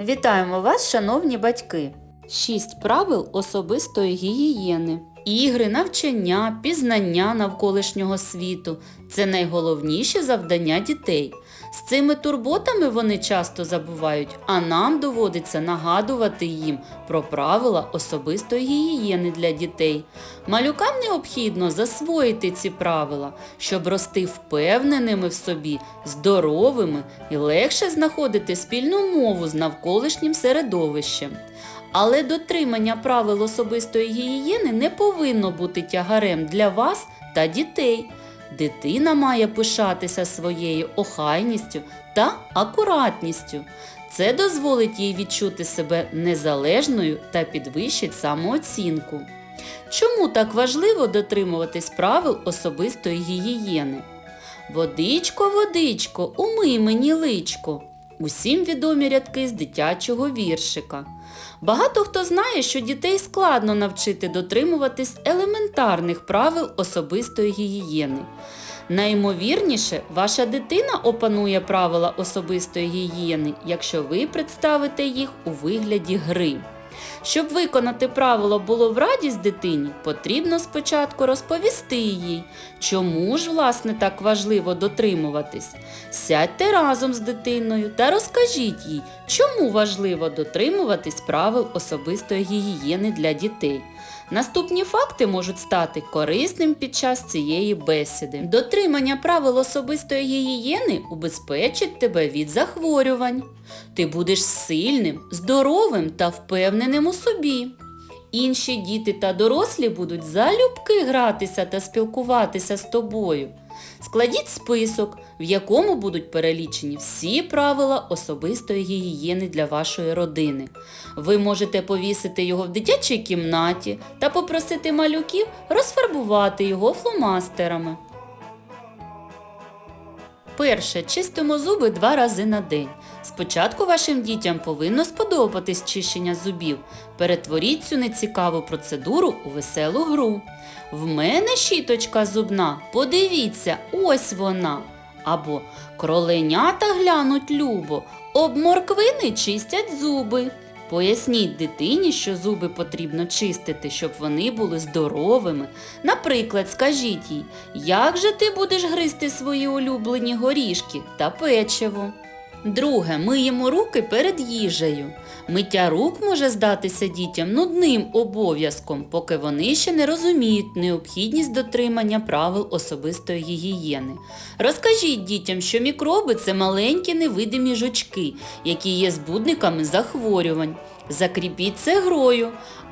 Вітаємо вас, шановні батьки! Шість правил особистої гігієни. Ігри, навчання, пізнання навколишнього світу це найголовніші завдання дітей. З цими турботами вони часто забувають, а нам доводиться нагадувати їм про правила особистої гігієни для дітей. Малюкам необхідно засвоїти ці правила, щоб рости впевненими в собі, здоровими і легше знаходити спільну мову з навколишнім середовищем. Але дотримання правил особистої гігієни не повинно бути тягарем для вас та дітей. Дитина має пишатися своєю охайністю та акуратністю. Це дозволить їй відчути себе незалежною та підвищить самооцінку. Чому так важливо дотримуватись правил особистої гігієни? Водичко, водичко, умий мені личко. Усім відомі рядки з дитячого віршика. Багато хто знає, що дітей складно навчити дотримуватись елементарних правил особистої гігієни. Наймовірніше, ваша дитина опанує правила особистої гігієни, якщо ви представите їх у вигляді гри. Щоб виконати правило було в радість дитині, потрібно спочатку розповісти їй, чому ж власне так важливо дотримуватись. Сядьте разом з дитиною та розкажіть їй, чому важливо дотримуватись правил особистої гігієни для дітей. Наступні факти можуть стати корисним під час цієї бесіди. Дотримання правил особистої гігієни убезпечить тебе від захворювань. Ти будеш сильним, здоровим та впевненим у собі. Інші діти та дорослі будуть залюбки гратися та спілкуватися з тобою. Складіть список, в якому будуть перелічені всі правила особистої гігієни для вашої родини. Ви можете повісити його в дитячій кімнаті та попросити малюків розфарбувати його фломастерами. Перше, чистимо зуби два рази на день. Спочатку вашим дітям повинно сподобатись чищення зубів. Перетворіть цю нецікаву процедуру у веселу гру. В мене щіточка зубна, подивіться, ось вона. Або кроленята глянуть любо, об морквини чистять зуби. Поясніть дитині, що зуби потрібно чистити, щоб вони були здоровими. Наприклад, скажіть їй, як же ти будеш гризти свої улюблені горішки та печиво. Друге, миємо руки перед їжею. Миття рук може здатися дітям нудним обов'язком, поки вони ще не розуміють необхідність дотримання правил особистої гігієни. Розкажіть дітям, що мікроби це маленькі невидимі жучки, які є збудниками захворювань. Закріпіть це грою.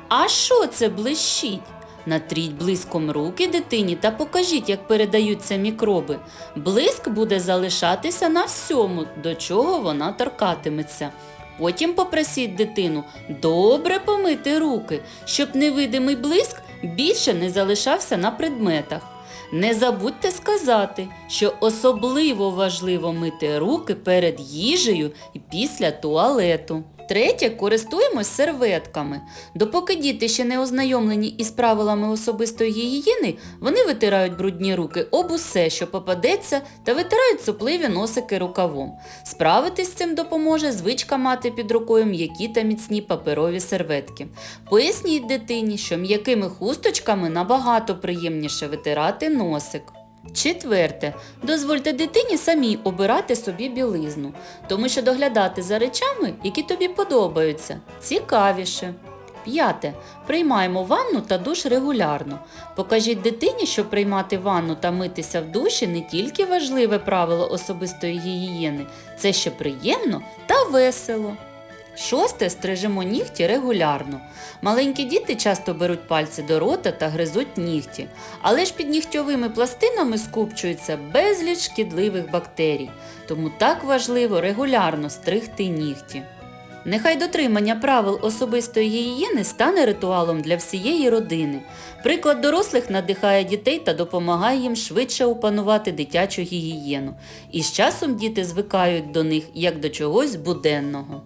А що це блищить? Натріть блиском руки дитині та покажіть, як передаються мікроби. Блиск буде залишатися на всьому, до чого вона торкатиметься. Потім попросіть дитину добре помити руки, щоб невидимий блиск більше не залишався на предметах. Не забудьте сказати, що особливо важливо мити руки перед їжею і після туалету. Третє, користуємось серветками. Допоки діти ще не ознайомлені із правилами особистої гігієни, вони витирають брудні руки об усе, що попадеться, та витирають супливі носики рукавом. Справитись з цим допоможе звичка мати під рукою м'які та міцні паперові серветки. Поясніть дитині, що м'якими хусточками набагато приємніше витирати носик. Четверте. Дозвольте дитині самій обирати собі білизну, тому що доглядати за речами, які тобі подобаються, цікавіше. П'яте. Приймаємо ванну та душ регулярно. Покажіть дитині, що приймати ванну та митися в душі не тільки важливе правило особистої гігієни, це ще приємно та весело. Шосте стрижемо нігті регулярно. Маленькі діти часто беруть пальці до рота та гризуть нігті, але ж під нігтьовими пластинами скупчується безліч шкідливих бактерій, тому так важливо регулярно стригти нігті. Нехай дотримання правил особистої гігієни стане ритуалом для всієї родини. Приклад дорослих надихає дітей та допомагає їм швидше опанувати дитячу гігієну. І з часом діти звикають до них як до чогось буденного.